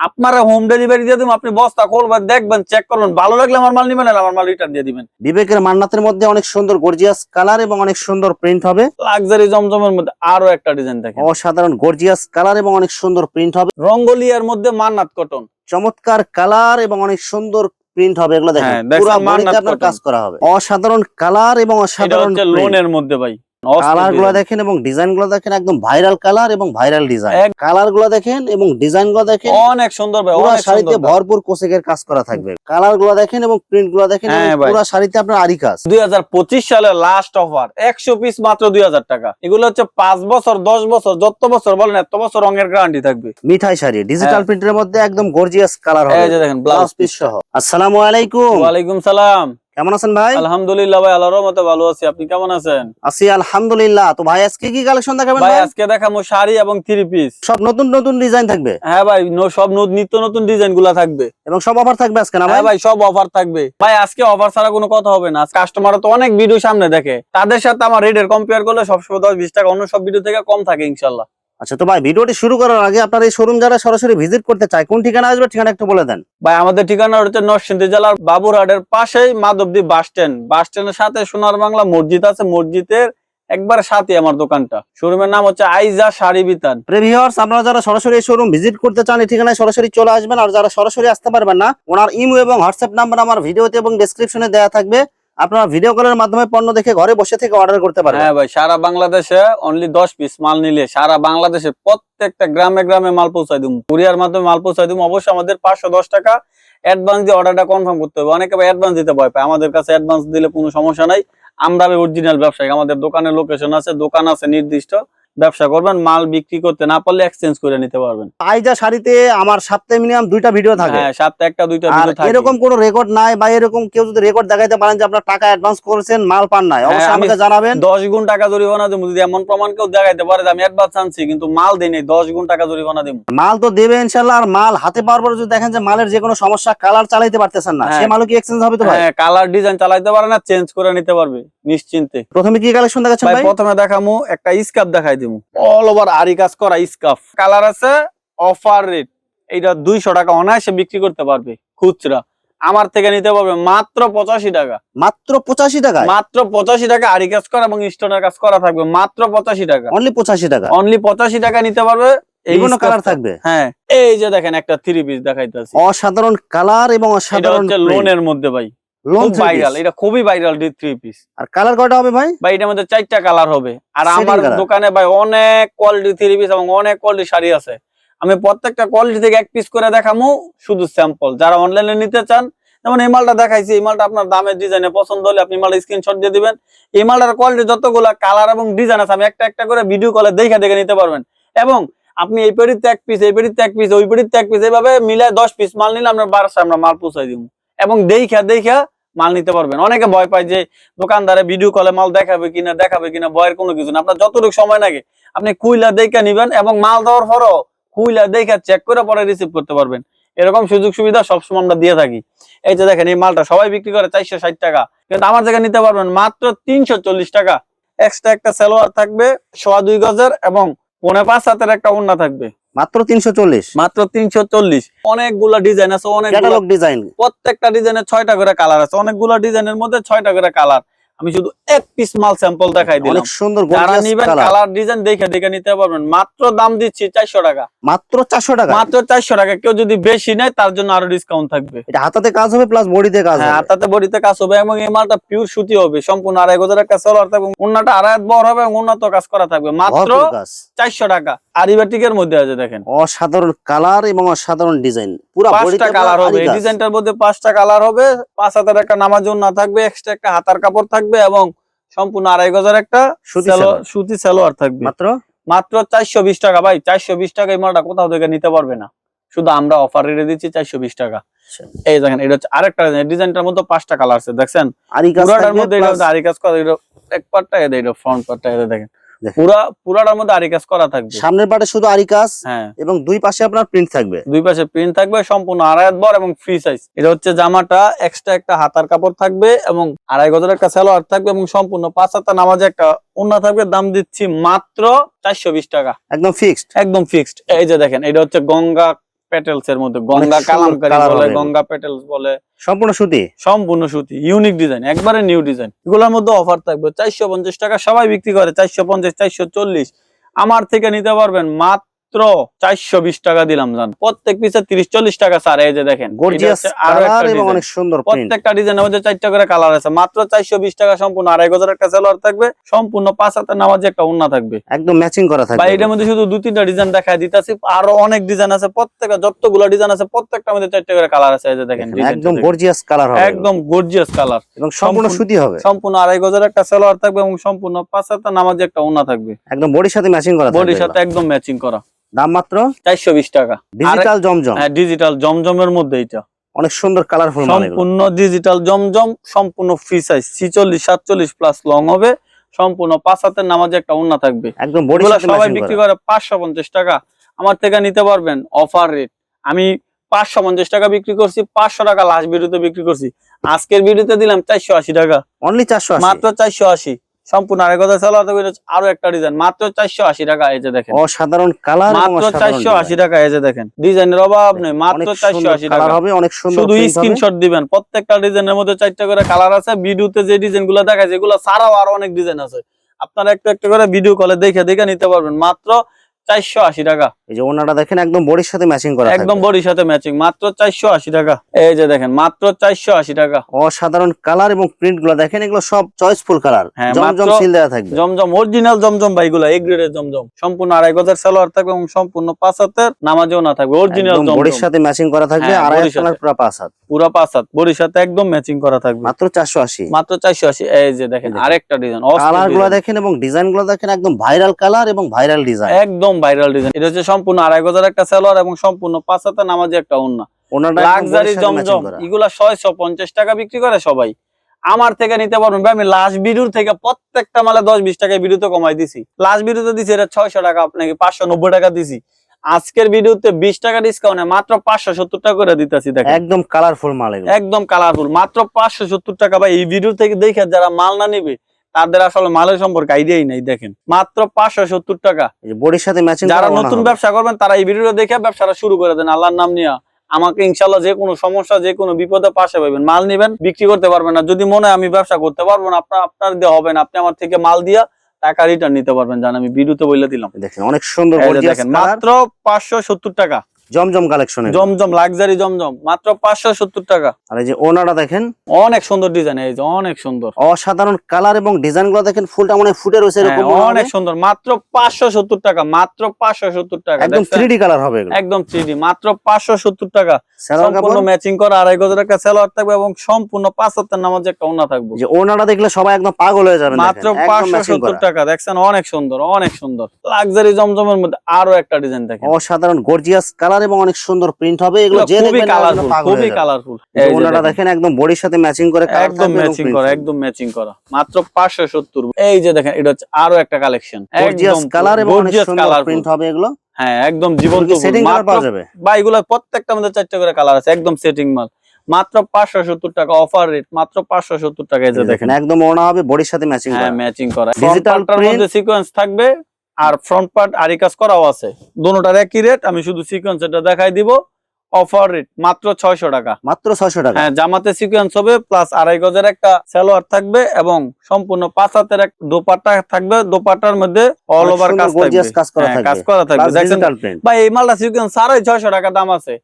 আপনারা home delivery দিয়ে দিবেন আপনি বস্তা খুলবেন দেখবেন চেক করবেন ভালো লাগলে আমার মাল নিবেন আমার মাল রিটার্ন দিয়ে দিবেন। বিবেকের মান্নাতের মধ্যে অনেক সুন্দর গর্জিয়াস কালার এবং অনেক সুন্দর প্রিন্ট হবে। লাক্সারি জমজমের মধ্যে আরও একটা ডিজাইন দেখেন। অসাধারণ গর্জিয়াস কালার এবং অনেক সুন্দর প্রিন্ট হবে। রঙ্গলিয়ার মধ্যে মান্নাত কটন চমৎকার কালার এবং অনেক সুন্দর প্রিন্ট হবে এগুলো দেখেন। হ্যাঁ, পুরো মান্নাত। কাজ করা হবে। অসাধারণ কালার এবং অসাধারণ লোনের মধ্যে ভাই। কালারগুলো দেখেন এবং ডিজাইনগুলো দেখেন একদম ভাইরাল কালার এবং ভাইরাল ডিজাইন। কালারগুলো দেখেন এবং ডিজাইনগুলো দেখেন অনেক সুন্দর পুরো শাড়িতে ভরপুর কোসেকের কাজ করা থাকবে। কালারগুলো দেখেন এবং প্রিন্টগুলো দেখেন হ্যাঁ। পুরো শাড়িতে আপনার আরি কাজ। দুই সালে লাস্ট অফার একশো পিস মাত্র দুই হাজার টাকা। এগুলো হচ্ছে পাঁচ বছর দশ বছর যত বছর বলেন এত বছর রঙের গ্যারান্টি থাকবে। মিঠাই শাড়ি ডিজিটাল হ্যাঁ। প্রিন্টের মধ্যে একদম গর্জিয়াস কালার হবে। দেখেন ব্লাউজ ব্লাউজ পিস সহ। আসসালামু আলাইকুম। ওয়ালাইকুম সালাম। কেমন আছেন ভাই? আলহামদুলিল্লাহ ভাই আল্লাহর রহমতে ভালো আছি। আপনি কেমন আছেন? আছি আলহামদুলিল্লাহ। তো ভাই আজকে কি কালেকশন দেখাবেন ভাই ভাই? আজকে দেখাবো শাড়ি এবং থ্রি পিস সব নতুন নতুন ডিজাইন থাকবে? হ্যাঁ ভাই সব নিত্য নতুন ডিজাইনগুলা থাকবে। এবং সব অফার থাকবে আজকে না ভাই হ্যাঁ ভাই? সব অফার থাকবে। ভাই আজকে অফার ছাড়া কোনো কথা হবে না। কাস্টমার তো অনেক ভিডিও সামনে দেখে। তাদের সাথে আমার রেটের কম্পেয়ার করলে সবসময় দশ বিশ টাকা অন্য সব ভিডিও থেকে কম থাকে ইনশাল্লাহ। আচ্ছা তো ভাই ভিডিওটি শুরু করার আগে আপনার এই শোরুম যারা সরাসরি ভিজিট করতে চায় কোন ঠিকানা আসবে ঠিকানা একটু বলে দেন। ভাই আমাদের ঠিকানা হচ্ছে নরসিংদী জেলার বাবুরহাটের পাশেই মাধবদী বাস স্ট্যান্ড বাস স্ট্যান্ডের সাথে সোনার বাংলা মসজিদ আছে মসজিদের একবার সাথে আমার দোকানটা। শোরুমের নাম হচ্ছে আইজা শাড়ি বিতান। প্রিভিউয়ার্স আপনারা যারা সরাসরি এই শোরুম ভিজিট করতে চান এই ঠিকানায় সরাসরি চলে আসবেন আর যারা সরাসরি আসতে পারবেন না ওনার ইমো এবং হোয়াটসঅ্যাপ নাম্বার আমার ভিডিওতে এবং ডেসক্রিপশনে দেওয়া থাকবে। আপনারা ভিডিও কলের মাধ্যমে পণ্য দেখে ঘরে বসে থেকে অর্ডার করতে পারেন হ্যাঁ ভাই, সারা বাংলাদেশে অনলি দশ পিস মাল নিলে সারা বাংলাদেশে প্রত্যেকটা গ্রামে গ্রামে মাল পৌঁছাই দিব কুরিয়ার মাধ্যমে মাল পৌঁছাই দিব অবশ্য আমাদের পাঁচশো দশ টাকা অ্যাডভান্স দিয়ে অর্ডারটা কনফার্ম করতে হবে। অনেকে অ্যাডভান্স দিতে ভয় পায়। আমাদের কাছে অ্যাডভান্স দিলে কোনো সমস্যা নাই। আমরা অরিজিনাল ব্যবসায়ী আমাদের দোকানের লোকেশন আছে, দোকান আছে নির্দিষ্ট। ব্যবসা করবেন মাল বিক্রি করতে না পারলে এক্সচেঞ্জ করে নিতে পারবেন। আইজা শাড়িতে আমার সপ্তাহে মিনিমাম দুইটা ভিডিও থাকে। হ্যাঁ সপ্তাহে একটা দুইটা ভিডিও থাকে। এরকম কোনো রেকর্ড নাই বা এরকম কেউ যদি রেকর্ড দেখাইতে পারেন যে আপনার টাকা অ্যাডভান্স করেছেন মাল পান নাই হ্যাঁ, অবশ্যই আমাকে জানাবেন। দশ গুণ টাকা জরিমানা দেবো যদি এমন প্রমাণ কেউ দেখাইতে পারে যে আমি অ্যাডভান্স আনছি কিন্তু মাল দিই নাই দশ গুণ টাকা জরিমানা দিব মাল তো দেবে ইনশাল্লাহ আর মাল হাতে পাওয়ার পর যদি দেখেন যে মালের যে কোনো সমস্যা কালার চালাইতে পারতেছেন না হ্যাঁ। সে মালও কি এক্সচেঞ্জ হবে তো ভাই? হ্যাঁ কালার ডিজাইন চালাইতে পারে না চেঞ্জ করে নিতে পারবে নিশ্চিন্তে। প্রথমে কি কালেকশন দেখাচ্ছেন ভাই প্রথমে দেখামু একটা স্কার্ফ দেখাই অল ওভার আরি কাজ করা স্কার্ফ কালার আছে অফার রেট এইটা দুইশো টাকা অনায়াসে বিক্রি করতে পারবে খুচরা। আমার থেকে নিতে পারবে মাত্র পঁচাশি টাকা। মাত্র পঁচাশি টাকায়? মাত্র পঁচাশি টাকা আরি কাজ করা এবং স্টোনের কাজ করা থাকবে মাত্র পঁচাশি টাকা। অনলি পঁচাশি টাকা? অনলি পঁচাশি টাকা নিতে পারবে। এই বিভিন্ন কালার থাকবে? হ্যাঁ। এই যে দেখেন একটা থ্রি পিস দেখাইতেছি। অসাধারণ কালার এবং অসাধারণ লোনের মধ্যে ভাই। খুব ভাইরাল এটা খুবই ভাইরাল থ্রি পিস আর কালার কয়টা হবে ভাই? ভাই এটার মধ্যে চারটা কালার হবে। আর আমার দোকানে ভাই অনেক কোয়ালিটি থ্রি পিস এবং অনেক কোয়ালিটি শাড়ি আছে। আমি প্রত্যেকটা কোয়ালিটি থেকে এক পিস করে দেখামু শুধু স্যাম্পল যারা অনলাইনে নিতে চান যেমন এই মালটা দেখাইছি এই মালটা আপনার দামের ডিজাইনে পছন্দ হলে আপনি মালটা স্ক্রিনশট দিয়ে দিবেন। এই মালটার কোয়ালিটি যতগুলা কালার এবং ডিজাইন আছে আমি একটা একটা করে ভিডিও কলে দেখে দেখে নিতে পারবেন। এবং আপনি এই পেড়িতে এক পিস এই পেড়িতে এক পিস ওই পেড়িতে এক পিস এইভাবে মিলায় দশ পিস মাল নিলে আমরা বারোশো আমরা মাল পৌঁছাই দিব। এবং দেখা দেখা মাল নিতে পারবেন। অনেকে ভয় পায় যে দোকানদারে ভিডিও কলে মাল দেখাবে কিনা দেখাবে কিনা, ভয়ের কোনো কিছু না। আপনার যতটুকু সময় লাগে, আপনি কুইলা দেখে নিবেন এবং মাল দেওয়ার পরও কুইলা দেখে চেক করে পরে রিসিভ করতে পারবেন। এরকম সুযোগ সুবিধা সবসময় আমরা দিয়ে থাকি। এই যে দেখেন, এই মালটা সবাই বিক্রি করে চারশো ষাট টাকা। কিন্তু আমার জায়গায় নিতে পারবেন মাত্র তিনশো চল্লিশ টাকা। এক্সট্রা একটা সালোয়ার থাকবে, সোয়া দুই গজের এবং পৌনে পাঁচ হাতের একটা ওন্না থাকবে। মাত্র তিনশো চল্লিশ। মাত্র তিনশো চল্লিশ। অনেকগুলা ডিজাইন আছে অনেক ক্যাটালগ ডিজাইন প্রত্যেকটা ডিজাইনের ছয়টা করে কালার আছে। অনেকগুলো ডিজাইনের মধ্যে ছয়টা করে কালার আমি শুধু এক পিস মাল স্যাম্পল দেখাই দিলাম। সুন্দর যারা নিবেন কালার ডিজাইন দেখে দেখে নিতে পারবেন। মাত্র দাম দিচ্ছি চারশো টাকা। মাত্র চারশো টাকা। মাত্র চারশো টাকা। কেউ যদি বেশি নেয় তার জন্য আরও ডিসকাউন্ট থাকবে। এটা হাতাতে কাজ হবে প্লাস বডিতে কাজ হ্যাঁ হবে। তাতে বডিতে কাজ হবে এবং এই মালটা পিওর সুতি হবে। সম্পূর্ণ আড়াই গজের একটা সেলার থাকবে। অন্যটা আড়াই বড় হবে এবং উন্নত কাজ করা থাকবে। মাত্র চারশো টাকা। আরিবাটিকের মধ্যে আছে দেখেন। অসাধারণ কালার এবং অসাধারণ ডিজাইন। পুরো পাঁচটা কালার হবে। এই ডিজাইনটার মধ্যে পাঁচটা কালার হবে। পাঁচ হাতের একটা না থাকবে এক্সট্রা একটা হাতার কাপড় থাকবে এবং সম্পূর্ণ আড়াই গজের একটা সুতি সালোয়ার- থাকবে। মাত্র? মাত্র চারশো বিশ টাকা। ভাই চারশো বিশ টাকা এই মালটা কোথাও থেকে নিতে পারবে না। শুধু আমরা অফার রেটে দিচ্ছি চারশো বিশ টাকা। আচ্ছা। এই দেখেন এটা হচ্ছে আরেকটা ডিজাইনটার মধ্যে পাঁচটা কালার আছে দেখছেন? পুরাটার মধ্যে এটা আরি কাজ করা এটা এক পার্টটা এটা ফ্রন্ট পার্টটা দেখেন দেখেন। পুরা পুরাটার মধ্যে আরি কাজ করা থাকবে। সামনের পাটে শুধু আরি কাজ হ্যাঁ। এবং দুই পাশে আপনার প্রিন্ট থাকবে। দুই পাশে প্রিন্ট থাকবে সম্পূর্ণ আড়াই বর এবং ফ্রি সাইজ এটা হচ্ছে জামাটা এক্সট্রা একটা হাতার কাপড় থাকবে এবং আড়াই গজের একটা সালোয়ার থাকবে এবং সম্পূর্ণ পাঁচ হাতা নামাজে একটা থাকবে। দাম দিচ্ছি মাত্র চারশো বিশ টাকা। একদম ফিক্সড একদম ফিক্সড এই যে দেখেন এটা হচ্ছে গঙ্গা পেটেলস এর মধ্যে গঙ্গা সুন্দর কালামকারী বলে গঙ্গা পেটেলস বলে। সম্পূর্ণ সুতি? সম্পূর্ণ সুতি ইউনিক ডিজাইন একবারে নিউ ডিজাইন এগুলোর মধ্যে অফার থাকবে চারশো পঞ্চাশ টাকা সবাই বিক্রি করে চারশো পঞ্চাশ চারশো চল্লিশ। আমার থেকে নিতে পারবেন মাত্র চারশো বিশ টাকা দিলাম জান। প্রত্যেক পিসে তিরিশ চল্লিশ টাকা স্যার এই যে দেখেন। অনেক সুন্দর প্রত্যেকটা ডিজাইনের মধ্যে চারটা করে কালার আছে। মাত্র চারশো বিশ টাকা সম্পূর্ণ। আড়াই গজার একটা সেলোয়ার থাকবে। সম্পূর্ণ পাঁচ হাতের নামাজে একটা উন্না থাকবে। একদম ম্যাচিং করা থাকবে। এটার মধ্যে শুধু দু তিনটা ডিজাইন দেখায় দিতেছি। আরও অনেক ডিজাইন আছে। প্রত্যেকটা যতগুলো ডিজাইন আছে প্রত্যেকটার মধ্যে চারটা করে কালার আছে। এই যে দেখেন একদম গর্জিয়াস কালার হবে। একদম গর্জিয়াস কালার এবং সম্পূর্ণ সুতি হবে। সম্পূর্ণ আড়াই গজের একটা সেলোয়ার থাকবে এবং সম্পূর্ণ পাঁচ হাতের নামাজে একটা উন্না থাকবে। একদম বডির সাথে ম্যাচিং করা বডির সাথে একদম ম্যাচিং করা। দাম মাত্র চারশো বিশ টাকা। ডিজিটাল জমজম। হ্যাঁ ডিজিটাল জমজমের মধ্যে এটা অনেক সুন্দর কালারফুল সম্পূর্ণ ডিজিটাল জমজম সম্পূর্ণ ফ্রি সাইজ ছিচল্লিশ সাতচল্লিশ প্লাস লং হবে। সম্পূর্ণ পাঁচ হাতের নামাজে একটা উন্না থাকবে। একদম সবাই বিক্রি করে পাঁচশো পঞ্চাশ টাকা। আমার থেকে নিতে পারবেন অফার রেট আমি পাঁচশো পঞ্চাশ টাকা বিক্রি করছি পাঁচশো টাকা লাস্ট ভিডিওতে বিক্রি করছি। আজকের ভিডিওতে দিলাম চারশো আশি টাকা। অনলি চারশো মাত্র চারশো আশি। সম্পূর্ণ আরেক কথা আরও একটা ডিজাইন মাত্র চারশো আশি টাকা এই যে দেখেন। অসাধারণ কালার মাত্র চারশো আশি টাকা এই যে দেখেন ডিজাইনের অভাব নেই মাত্র চারশো আশি টাকা। হবে অনেক সুন্দর শুধু। স্ক্রিনশট দিবেন প্রত্যেকটা ডিজাইনের মধ্যে চারটা করে কালার আছে ভিডিওতে যে ডিজাইনগুলো দেখায় যেগুলো ছাড়াও আরও অনেক ডিজাইন আছে। আপনারা একটা একটা করে ভিডিও কলে দেখে দেখে নিতে পারবেন মাত্র চারশো আশি টাকা। এই যে ওনাটা দেখেন একদম বডির সাথে ম্যাচিং করা একদম বডির সাথে ম্যাচিং মাত্র চারশো আশি টাকা। এই যে দেখেন মাত্র চারশো আশি টাকা। অসাধারণ কালার এবং প্রিন্টগুলো দেখেন এগুলো সব চয়েসফুল কালার হ্যাঁ, জমজম সিল দেওয়া থাকবে। জমজম অরিজিনাল জমজম ভাইগুলা এই গ্রেডের জমজম। সম্পূর্ণ আড়াই গজের সালোয়ার থাকবে এবং সম্পূর্ণ পাঁচ হাতের নামাজেও না থাকবে অরিজিনাল বডির সাথে ম্যাচিং করা থাকবে হ্যাঁ, আড়াই কালার। পুরো পাঁচ হাত। পুরা পাঁচ হাত বডির সাথে একদম ম্যাচিং করা থাকবে। মাত্র চারশো আশি। মাত্র চারশো আশি এই যে দেখেন দেখেন। আরেকটা ডিজাইন কালারগুলো দেখেন এবং ডিজাইনগুলো দেখেন একদম ভাইরাল কালার এবং ভাইরাল ডিজাইন একদম ভাইরাল ডিজাইন এটা হচ্ছে সম্পূর্ণ আড়াই গজার একটা সালোয়ার এবং সম্পূর্ণ পাঁচ হাতে নামাজি একটা ওনাটা লাক্সারি জমজম এগুলা ছয়শো পঞ্চাশ টাকা বিক্রি করে সবাই। আমার থেকে নিতে পারবেন আমি লাস্ট ভিডিওর থেকে প্রত্যেকটা মালে দশ বিশ টাকা ভিডিওতে কমাই দিছি। লাস্ট ভিডিওতে দিছি এটা ছয়শো টাকা আপনাকে পাঁচশো নব্বই টাকা দিছি। আজকের ভিডিওতে বিশ টাকা ডিসকাউন্টে মাত্র পাঁচশো সত্তর টাকা করে দিতেছি দেখেন। একদম কালারফুল মাল একদম কালারফুল মাত্র পাঁচশো সত্তর টাকা ভাই এই ভিডিও থেকে দেখে যারা মাল না নিবে তাদের আসলে মালের সম্পর্কে আইডিয়াই নাই দেখেন। মাত্র পাঁচশো সত্তর টাকা। বডির সাথে ম্যাচিং যারা নতুন ব্যবসা করবেন তারা এই ভিডিওটা দেখে ব্যবসাটা শুরু করে দেন আল্লাহর নাম নিয়ে। আমাকে ইনশাল্লাহ যে কোনো সমস্যা যে কোনো বিপদে পাশে পাবেন। মাল নিবেন বিক্রি করতে পারবেন না। যদি মনে হয় আমি ব্যবসা করতে পারব না আপনার আপনার দিয়ে হবে না। আপনি আমার থেকে মাল দিয়া টাকা রিটার্ন নিতে পারবেন। জান আমি ভিডিওতে বলে দিলাম। দেখেন অনেক সুন্দর দেখেন মাত্র পাঁচশো সত্তর টাকা। জমজম কালেকশন জমজম লাক্সারি জমজম মাত্র পাঁচশো সত্তর টাকা। আর এই যে ওনাটা দেখেন? অনেক সুন্দর ডিজাইন এই যে অনেক সুন্দর। অসাধারণ কালার এবং ডিজাইনগুলো দেখেন ফুলটা মনে ফুটে রয়েছে এরকম হ্যাঁ, হবে। অনেক সুন্দর মাত্র পাঁচশো সত্তর টাকা মাত্র পাঁচশো সত্তর টাকা একদম? থ্রি কালার হবে একদম থ্রি মাত্র পাঁচশো সত্তর টাকা। সম্পূর্ণ ম্যাচিং করা আড়াই সেলোয়ার থাকবে এবং সম্পূর্ণ পাঁচ হাতের নামাজে একটা ওনা থাকবে। যে ওনাটা দেখলে সবাই একদম পাগল হয়ে যাবে মাত্র পাঁচশো সত্তর টাকা দেখছেন? অনেক সুন্দর অনেক সুন্দর। লাক্সারি জমজমের মধ্যে আরও একটা ডিজাইন দেখেন। অসাধারণ গর্জিয়াস কালার এবং অনেক সুন্দর প্রিন্ট হবে। এগুলো যে খুবই দেখবেন কালারফুল খুবই কালারফুল যে ওনাটা দেখেন। একদম বডির সাথে ম্যাচিং করে একদম ম্যাচিং করা একদম ম্যাচিং করা। মাত্র পাঁচশো সত্তর এই যে দেখেন এটা হচ্ছে আরও একটা কালেকশন গর্জিয়াস কালার এবং অনেক সুন্দর প্রিন্ট হবে এগুলো। হ্যাঁ একদম জীবন্ত সেটিং কালার মাত্র পাওয়া যাবে? বা এগুলো প্রত্যেকটা মধ্যে চারটে করে কালার আছে একদম সেটিং মাল। মাত্র পাঁচশো সত্তর টাকা অফার রেট মাত্র পাঁচশো সত্তর টাকা দেখেন একদম ওনা হবে বডির সাথে ম্যাচিং হ্যাঁ ম্যাচিং করা। ডিজিটাল। মধ্যে সিকোয়েন্স থাকবে আর ফ্রন্ট পার্ট আরি কাজ করাও আছে। দুটোটার একই রেট আমি শুধু সিকোয়েন্স এটা দেখাই দিব। অফার রেট মাত্র ছয়শো টাকা। মাত্র 600 টাকা। হ্যাঁ জামাতে সিকোয়েন্স হবে প্লাস আড়াই গজের একটা সালোয়ার থাকবে এবং সম্পূর্ণ পাঁচ হাতের এক দোপাট্টা থাকবে। দোপাট্টার মধ্যে অল ওভার কাজ থাকবে। কাজ করা হ্যাঁ, থাকবে। কাজ করা থাকবে। ভাই এই মালটা সিকোয়েন্স সারাই ছয়শো টাকা দাম আছে।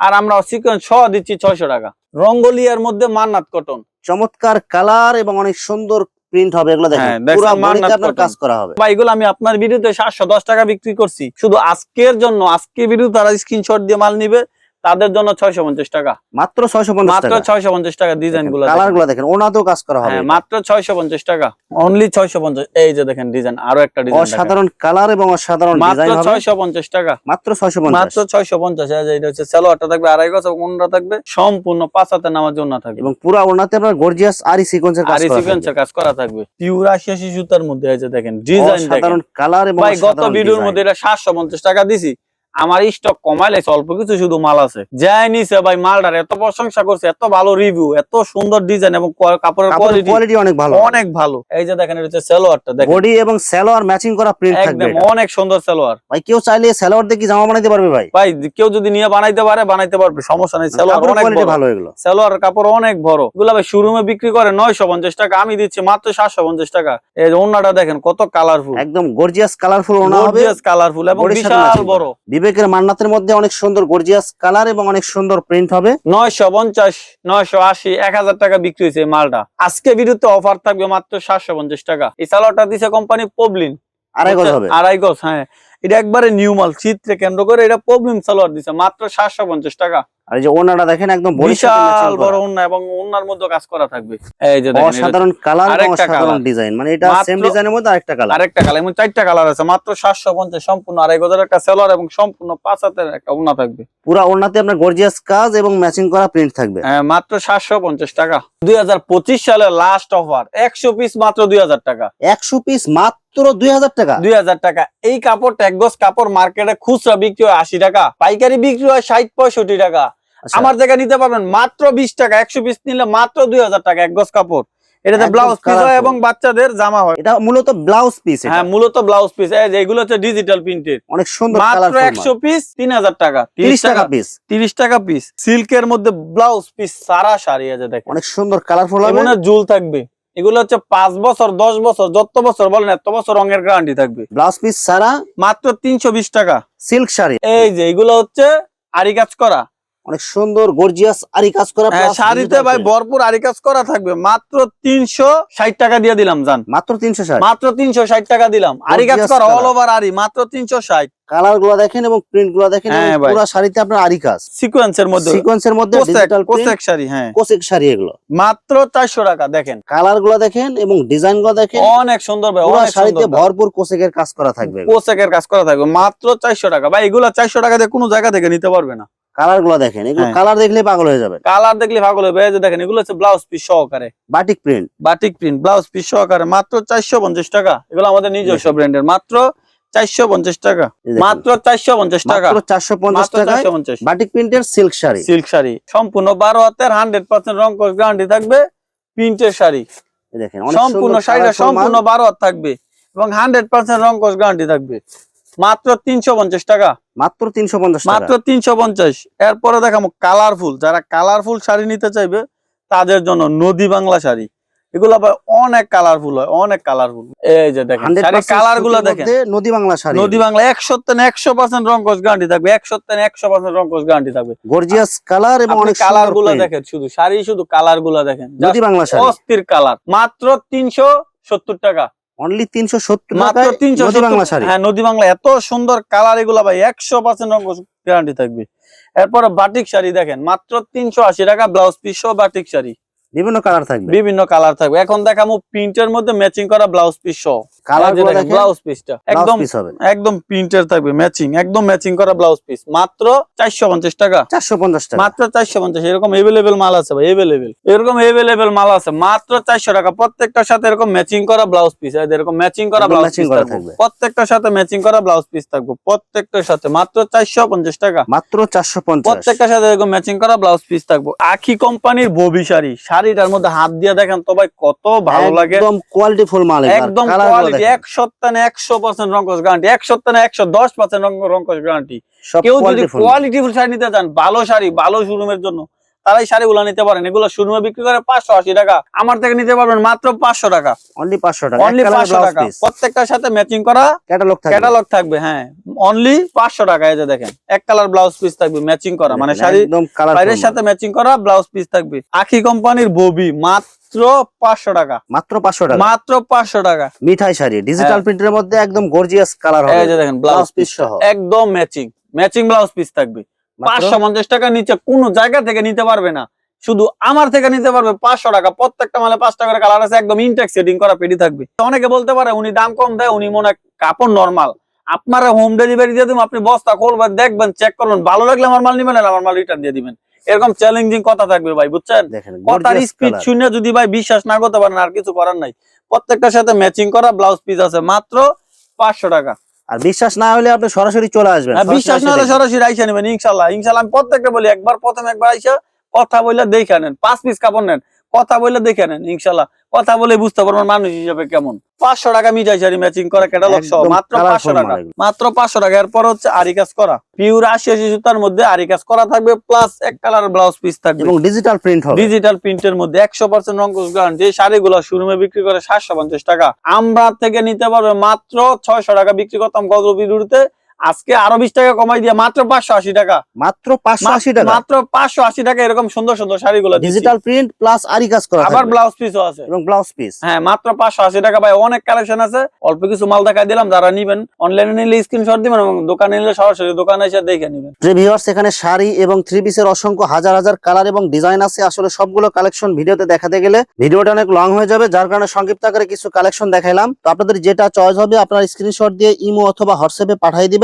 আর আমরা সিকোয়েন্স সহ দিচ্ছি ছয়শো টাকা। রঙ্গলিয়ার মধ্যে মান্নাত কটন চমৎকার কালার এবং অনেক সুন্দর প্রিন্ট হবে এগুলো দেখেন। হ্যাঁ, পুরো বডিতে আপনার। কাজ করা হবে। ভাই এগুলো আমি আপনার ভিডিওতে সাতশো দশ টাকা বিক্রি করছি। শুধু আজকের জন্য আজকে ভিডিও তারা স্ক্রিনশট দিয়ে মাল নিবে। তাদের জন্য ছয়শো পঞ্চাশ টাকা। মাত্র 650 মাত্র ছয়শো পঞ্চাশ টাকা ডিজাইনগুলো কালারগুলো দেখেন ওনাতেও কাজ করা হবে হ্যাঁ মাত্র ছয়শো পঞ্চাশ টাকা। অনলি ছয়শো পঞ্চাশ এই যে দেখেন ডিজাইন আরও একটা ডিজাইন অসাধারণ কালার এবং অসাধারণ মাত্র ছয়শো পঞ্চাশ টাকা। মাত্র 650 মাত্র ছয়শো পঞ্চাশ এটা হচ্ছে সালোয়ারটা থাকবে আড়াই গজ এবং অন্যটা থাকবে সম্পূর্ণ পাঁচ হাতে নামার জন্য থাকবে। এবং পুরো ওনাতে আপনার গর্জিয়াস আরি সিকোয়েন্সের কাজ আর সিকোয়েন্সের কাজ করা থাকবে। পিওর আশি সুতার মধ্যে এই যে দেখেন ডিজাইন দেখেন। কালার এবং গত ভিডিওর মধ্যে এটা সাতশো পঞ্চাশ টাকা দিছি। আমার স্টক কমাইলেছে অল্প কিছু শুধু মাল আছে। যাই নিছে ভাই মালটার এত প্রশংসা করছে এত ভালো রিভিউ এত সুন্দর ডিজাইন এবং কাপড়ের কোয়ালিটি কোয়ালিটি অনেক ভালো। অনেক ভালো। এই যে দেখেন এটা হচ্ছে সালোয়ারটা দেখেন। বডি এবং সালোয়ার ম্যাচিং করা প্রিন্ট থাকবে একদম অনেক সুন্দর সালোয়ার। ভাই কেউ চাইলে সালোয়ার দিয়ে কি জামা বানাইতে পারবে ভাই? ভাই কেউ যদি নিয়ে বানাইতে পারে বানাইতে পারবে সমস্যা নেই। সালোয়ার অনেক কোয়ালিটি ভালো এগুলো। সালোয়ার কাপড় অনেক বড়। এগুলা ভাই শোরুমে বিক্রি করে নয়শো পঞ্চাশ টাকা আমি দিচ্ছি মাত্র সাতশো পঞ্চাশ টাকা। এই যে ওনাটা দেখেন কত কালারফুল একদম গর্জিয়াস কালারফুল ওনা হবে। গর্জিয়াস কালারফুল এবং বিশাল বড়। বিবেকের মান্নাতের মধ্যে অনেক সুন্দর গর্জিয়াস কালার এবং অনেক সুন্দর প্রিন্ট হবে। নয়শো পঞ্চাশ নয়শো আশি এক হাজার টাকা বিক্রি হয়েছে মালটা। আজকে বিরুদ্ধে অফার থাকবে মাত্র সাতশো পঞ্চাশ টাকা। এই সালোয়ারটা দিছে কোম্পানি পবলিন আড়াই গজ হবে। আড়াই গজ হ্যাঁ। এটা একবারে নিউ মাল চিত্রে কেন্দ্র করে এটা প্রবলেম সালোয়ার দিছে মাত্র সাতশো পঞ্চাশ টাকা। আর এই যে ওনাটা দেখেন একদম বিশাল বড়। ওন্না এবং ওন্নার মধ্যে কাজ করা থাকবে। এই যে দেখেন অসাধারণ কালার অসাধারণ ডিজাইন মানে এটা সেম ডিজাইনের মধ্যে আরেকটা কালার আরেকটা কালার এবং চারটা কালার আছে মাত্র সাতশো পঞ্চাশ সম্পূর্ণ আড়াই গজের একটা সেলর এবং সম্পূর্ণ পাঁচ হাতের একটা ওনা থাকবে। পুরো ওনাতে আপনার গর্জিয়াস কাজ এবং ম্যাচিং করা প্রিন্ট থাকবে। হ্যাঁ, মাত্র সাতশো পঞ্চাশ টাকা। দুই হাজার পঁচিশ সালের লাস্ট অফার একশো পিস মাত্র দুই হাজার টাকা। একশো পিস মাত্র দুই হাজার টাকা। দুই হাজার টাকা। এই কাপড় এক গজ কাপড় মার্কেটে খুচরা বিক্রি হয় আশি টাকা পাইকারি বিক্রি হয় ষাট পঁয়ষট্টি টাকা। আচ্ছা, আমার জায়গায় নিতে পারবেন মাত্র বিশ টাকা একশো পিস নিলে মাত্র দুই হাজার টাকা এক গজ কাপড়। এটাতে ব্লাউজ পিস হয় এবং বাচ্চাদের জামা হয়। এটা মূলত ব্লাউজ পিস হ্যাঁ মূলত ব্লাউজ পিস এগুলো হচ্ছে ডিজিটাল প্রিন্টের অনেক সুন্দর মাত্র একশো পিস তিন হাজার টাকা। তিরিশ টাকা পিস তিরিশ টাকা পিস সিল্কের মধ্যে ব্লাউজ পিস সারা শাড়ি আছে দেখেন। অনেক সুন্দর কালারফুল হবে। জুল থাকবে। এগুলো হচ্ছে পাঁচ বছর দশ বছর যত বছর বলেন এত বছর রঙের গ্যারান্টি থাকবে। ব্লাউজ পিস সারা মাত্র তিনশো বিশ টাকা। সিল্ক শাড়ি। এই যে এগুলো হচ্ছে আরি কাজ করা। অনেক সুন্দর গর্জিয়াস আরি কাজ করা হ্যাঁ, শাড়িতে ভাই ভরপুর আরি কাজ করা থাকবে। মাত্র তিনশো ষাট টাকা দিয়ে দিলাম জান। মাত্র তিনশো ষাট? মাত্র তিনশো ষাট টাকা দিলাম। আরি কাজ করা অল ওভার আরি মাত্র তিনশো ষাট। কালারগুলো দেখেন এবং প্রিন্টগুলো দেখেন হ্যাঁ, পুরো শাড়িতে আপনার আরি কাজ। সিকোয়েন্সের মধ্যে সিকোয়েন্সের মধ্যে কোসেক ডিজিটাল কোসেক শাড়ি হ্যাঁ। কোসেক শাড়ি এগুলো। মাত্র চারশো টাকা দেখেন। কালারগুলো দেখেন এবং ডিজাইনগুলো দেখেন। অনেক সুন্দর ভাই পুরো শাড়িতে ভরপুর কোসেকের কাজ করা থাকবে পোশাকের কাজ করা থাকবে মাত্র চারশো টাকা। ভাই এগুলো চারশো টাকা দিয়ে কোনো জায়গা থেকে নিতে পারবে না। কালারগুলো দেখেন এগুলো হ্যাঁ। কালার দেখলে পাগল হয়ে যাবে কালার দেখলে পাগল হবে এই যে দেখেন এগুলো হচ্ছে ব্লাউজ পিস সহকারে। Batik print batik print blouse piece সহকারে। মাত্র চারশো পঞ্চাশ টাকা। এগুলো আমাদের নিজস্ব ব্র্যান্ডের মাত্র চারশো পঞ্চাশ টাকা। মাত্র চারশো পঞ্চাশ টাকা। চারশো পঞ্চাশ পঞ্চাশ। বাটিক প্রিন্টের সিল্ক শাড়ি। সিল্ক শাড়ি। সম্পূর্ণ বারো হাতের হান্ড্রেড পার্সেন্ট রং গ্যারান্টি থাকবে প্রিন্টের শাড়ি। দেখেন সম্পূর্ণ শাড়িটা সম্পূর্ণ। বারো হাত থাকবে এবং হান্ড্রেড পার্সেন্ট রং গ্যারান্টি থাকবে। মাত্র তিনশো পঞ্চাশ টাকা। মাত্র তিনশো পঞ্চাশ মাত্র তিনশো পঞ্চাশ। এরপরে দেখাবো কালারফুল। যারা কালারফুল শাড়ি নিতে চাইবে তাদের জন্য নদী বাংলা শাড়ি। এগুলো আবার অনেক কালারফুল হয় অনেক কালারফুল। এই যে দেখেন কালারগুলো দেখেন। নদী বাংলা শাড়ি। নদী বাংলা একশো একশো পার্সেন্ট রং গ্যারান্টি থাকবে। একশো একশো পার্সেন্ট রং গ্যারান্টি থাকবে। গর্জিয়াস কালার এবং অনেক কালারগুলো দেখেন শুধু শাড়ি শুধু কালারগুলো দেখেন। নদী বাংলা শাড়ি। অস্থির কালার মাত্র তিনশো সত্তর টাকা। অনলি তিনশো সত্তর মাত্র তিনশো নদী বাংলা শাড়ি। হ্যাঁ নদী বাংলা এত সুন্দর কালার এগুলা ভাই একশো পার্সেন্ট রঙ গ্যারান্টি থাকবে। এরপরে বাটিক শাড়ি দেখেন মাত্র তিনশো আশি টাকা ব্লাউজ পিস বাটিক শাড়ি। বিভিন্ন কালার থাকবে। বিভিন্ন কালার থাকবে। এখন দেখামো প্রিন্টের মধ্যে ম্যাচিং করা ব্লাউজ পিস সহ। কালার ব্লাউজ পিসটা একদম একদম প্রিন্টের থাকবে ম্যাচিং একদম ম্যাচিং করা ব্লাউজ পিস মাত্র চারশো পঞ্চাশ টাকা। চারশো পঞ্চাশ টাকা। মাত্র চারশো পঞ্চাশ এরকম এভেলেবেল মাল আছে ভাই এভেলেবেল এরকম এভেলেবেল মাল আছে মাত্র চারশো টাকা। প্রত্যেকটার সাথে এরকম ম্যাচিং করা ব্লাউজ পিস এরকম ম্যাচিং করা ব্লাউজ পিস থাকবে। প্রত্যেকটার সাথে ম্যাচিং করা ব্লাউজ পিস থাকবে প্রত্যেকটার সাথে মাত্র চারশো পঞ্চাশ টাকা। মাত্র চারশো পঞ্চাশ। প্রত্যেকটার সাথে এরকম ম্যাচিং করা ব্লাউজ পিস থাকবে। আখি কোম্পানির ববি শাড়ি শাড়িটার মধ্যে হাত দিয়ে দেখেন তো ভাই কত ভালো লাগে। একদম কোয়ালিটি ফুল মাল একদম কোয়ালিটি দেখেন। এক সপ্তাহে একশো পার্সেন্ট রঙ্কস গ্যারান্টি এক সপ্তাহে একশো দশ পার্সেন্ট রঙ্কস গ্যারান্টি কেউ যদি quality full quality full sari নিতে চান ভালো শাড়ি ভালো শোরুমের জন্য তারাই শাড়িগুলো নিতে পারেন। এগুলো শোরুমে বিক্রি করে পাঁচশো আশি টাকা। আমার থেকে নিতে পারবেন মাত্র পাঁচশো টাকা। অনলি পাঁচশো টাকা। অনলি পাঁচশো টাকা। প্রত্যেকটার সাথে ম্যাচিং করা ক্যাটালগ থাকবে। ক্যাটালগ থাকবে হ্যাঁ। অনলি পাঁচশো টাকা এই যে দেখেন। এক কালার ব্লাউজ পিস থাকবে ম্যাচিং করা। মানে শাড়ি বাইরের সাথে ম্যাচিং করা ব্লাউজ পিস থাকবে। আখি কোম্পানির ববি মাত্র পাঁচশো টাকা। মাত্র পাঁচশো টাকা। মাত্র পাঁচশো টাকা। মিঠাই শাড়ি। ডিজিটাল হ্যাঁ। প্রিন্টের মধ্যে একদম গর্জিয়াস কালার হবে। দেখেন ব্লাউজ পিস সহ। একদম ম্যাচিং ম্যাচিং ব্লাউজ পিস থাকবে। পাঁচশো পঞ্চাশ টাকা নিচে কোনো জায়গা থেকে নিতে পারবে না। শুধু আমার থেকে নিতে পারবে পাঁচশো টাকা। প্রত্যেকটা মালে পাঁচ টাকার কালার আছে একদম ইনটেক্স সেটিং করা পেডি থাকবে। অনেকে বলতে পারে উনি দাম কম দেয় উনি মনে কাপড় নর্মাল আপনারা হোম ডেলিভারি দিয়ে দিবেন আপনি বস্তা খুলবেন দেখবেন চেক করবেন ভালো লাগলে আমার মাল নিবেন আমার মাল রিটার্ন দিয়ে দিবেন। এরকম চ্যালেঞ্জিং কথা থাকবে ভাই বুঝছেন? কথার স্পিড শুনে যদি ভাই বিশ্বাস না করতে পারেন আর কিছু করার নাই। প্রত্যেকটার সাথে ম্যাচিং করা ব্লাউজ পিস আছে মাত্র পাঁচশো টাকা। আর বিশ্বাস না হলে আপনি সরাসরি চলে আসবেন। বিশ্বাস না হলে সরাসরি আইসা নেবেন ইনশাল্লাহ। ইনশাল্লাহ আমি প্রত্যেকটা বলি একবার প্রথম একবার আইসা কথা বললে দেখে নেন পাঁচ পিস কাপড় নেন। কথা বলে দেখে নেন ইনশাল্লাহ। কথা বলে বুঝতে পারবেন মানুষ হিসাবে কেমন। পাঁচশো টাকা সারি ম্যাচিং করা ক্যাটালগ সহ মাত্র পাঁচশো টাকা। মাত্র পাঁচশো টাকা। এরপর হচ্ছে আরি কাজ করা। পিওর আশি আশি সুতার মধ্যে আরি কাজ করা থাকবে প্লাস এক কালার ব্লাউজ পিস থাকবে। এবং ডিজিটাল প্রিন্ট হবে। ডিজিটাল প্রিন্টের মধ্যে একশো পার্সেন্ট রঙ্কস গ্রান্ট যে শাড়িগুলো শোরুমে বিক্রি করে সাতশো পঞ্চাশ টাকা। আমরা থেকে নিতে পারবে মাত্র ছয়শো টাকা। বিক্রি করতাম গত বিরুদ্ধে আজকে আরও বিশ টাকা কমাই দিয়ে মাত্র পাঁচশো আশি টাকা। মাত্র পাঁচশো আশি টাকা? মাত্র পাঁচশো আশি টাকা এরকম সুন্দর সুন্দর শাড়িগুলো ডিজিটাল প্রিন্ট প্লাস আরি কাজ করা আবার ব্লাউজ পিসও আছে। এবং ব্লাউজ পিস হ্যাঁ মাত্র পাঁচশো আশি টাকা। ভাই অনেক কালেকশন আছে। অল্প কিছু মাল দেখাই দিলাম যারা নিবেন অনলাইনে নিলে স্ক্রিনশট দিবেন এবং দোকানে নিলে সরাসরি দোকানে এসে দেখে নিবেন। ভিউয়ার্স এখানে শাড়ি এবং থ্রি পিসের অসংখ্য হাজার হাজার কালার এবং ডিজাইন আছে। আসলে সবগুলো কালেকশন ভিডিওতে দেখাতে গেলে ভিডিওটা অনেক লং হয়ে যাবে। যার কারণে সংক্ষিপ্ত আকারে কিছু কালেকশন দেখাইলাম। তো আপনাদের যেটা চয়েস হবে আপনারা স্ক্রিনশট দিয়ে ইমো অথবা হোয়াটসঅ্যাপে পাঠিয়ে দিবেন।